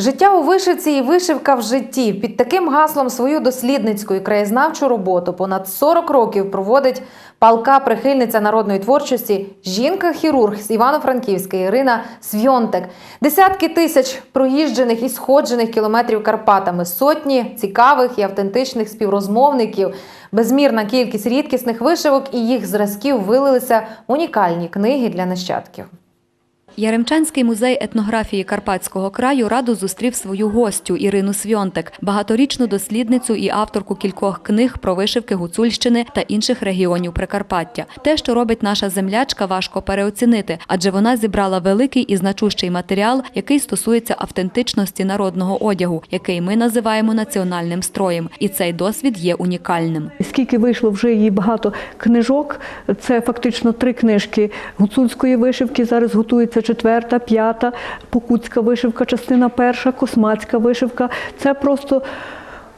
Життя у вишивці і вишивка в житті під таким гаслом свою дослідницьку і краєзнавчу роботу понад 40 років проводить палка прихильниця народної творчості, жінка-хірург з Івано-Франківська Ірина Свьонтек. Десятки тисяч проїжджених і сходжених кілометрів Карпатами, сотні цікавих і автентичних співрозмовників, безмірна кількість рідкісних вишивок і їх зразків вилилися унікальні книги для нащадків. Яремчанський музей етнографії Карпатського краю радо зустрів свою гостю Ірину Свьонтек, багаторічну дослідницю і авторку кількох книг про вишивки Гуцульщини та інших регіонів Прикарпаття. Те, що робить наша землячка, важко переоцінити, адже вона зібрала великий і значущий матеріал, який стосується автентичності народного одягу, який ми називаємо національним строєм. І цей досвід є унікальним. Скільки вийшло вже її багато книжок, це фактично три книжки гуцульської вишивки. Зараз готується четверта, п'ята, покутська вишивка, частина перша, космацька вишивка. Це просто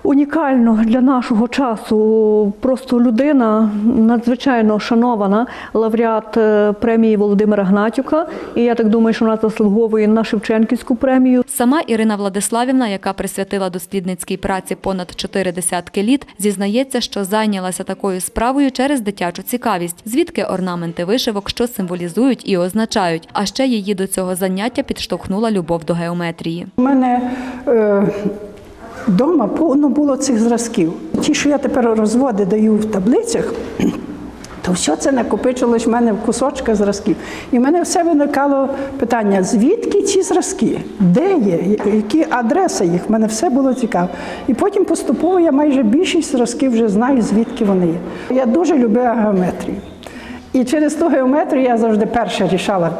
унікально для нашого часу. Просто людина надзвичайно шанована, лауреат е, премії Володимира Гнатюка. І я так думаю, що вона заслуговує на Шевченківську премію. Сама Ірина Владиславівна, яка присвятила дослідницькій праці понад чотири десятки літ, зізнається, що зайнялася такою справою через дитячу цікавість, звідки орнаменти вишивок, що символізують і означають. А ще її до цього заняття підштовхнула любов до геометрії. У мене е, вдома повно було цих зразків. Ті, що я тепер розводи даю в таблицях, то все це накопичилось в мене в кусочках зразків. І в мене все виникало питання: звідки ці зразки? Де є? Які адреси їх? В мене все було цікаво. І потім поступово я майже більшість зразків вже знаю, звідки вони є. Я дуже любила геометрію. І через ту геометрію я завжди перша рішала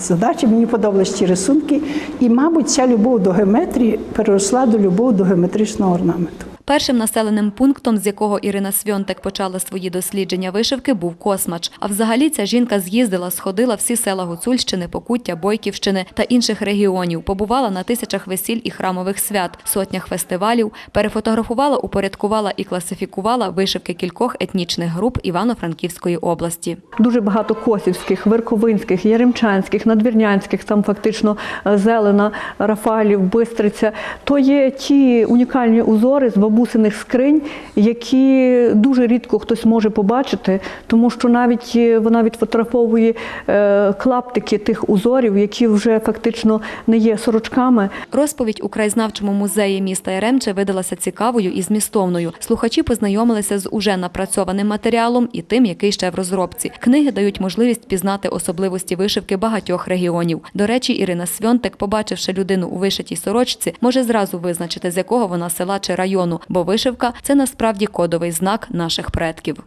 задачі, мені подобались ці рисунки. І, мабуть, ця любов до геометрії переросла до любов до геометричного орнаменту. Першим населеним пунктом, з якого Ірина Свьонтек почала свої дослідження вишивки, був Космач. А взагалі ця жінка з'їздила, сходила всі села Гуцульщини, Покуття, Бойківщини та інших регіонів, побувала на тисячах весіль і храмових свят, сотнях фестивалів, перефотографувала, упорядкувала і класифікувала вишивки кількох етнічних груп Івано-Франківської області. Дуже багато косівських, верховинських, яремчанських, надвірнянських, там фактично е, Зелена, Рафалів, Бистриця. То є ті унікальні узори з бабусиних скринь, які дуже рідко хтось може побачити, тому що навіть е, вона відфотографовує е, клаптики тих узорів, які вже фактично не є сорочками, Розповідь у краєзнавчому музеї міста Яремче видалася цікавою і змістовною. Слухачі познайомилися з уже напрацьованим матеріалом і тим, який ще в розробці. Книги дають можливість пізнати особливості вишивки багатьох регіонів. До речі, Ірина Свьонтек, побачивши людину у вишитій сорочці, може зразу визначити, з якого вона села чи району, бо вишивка це насправді кодовий знак наших предків.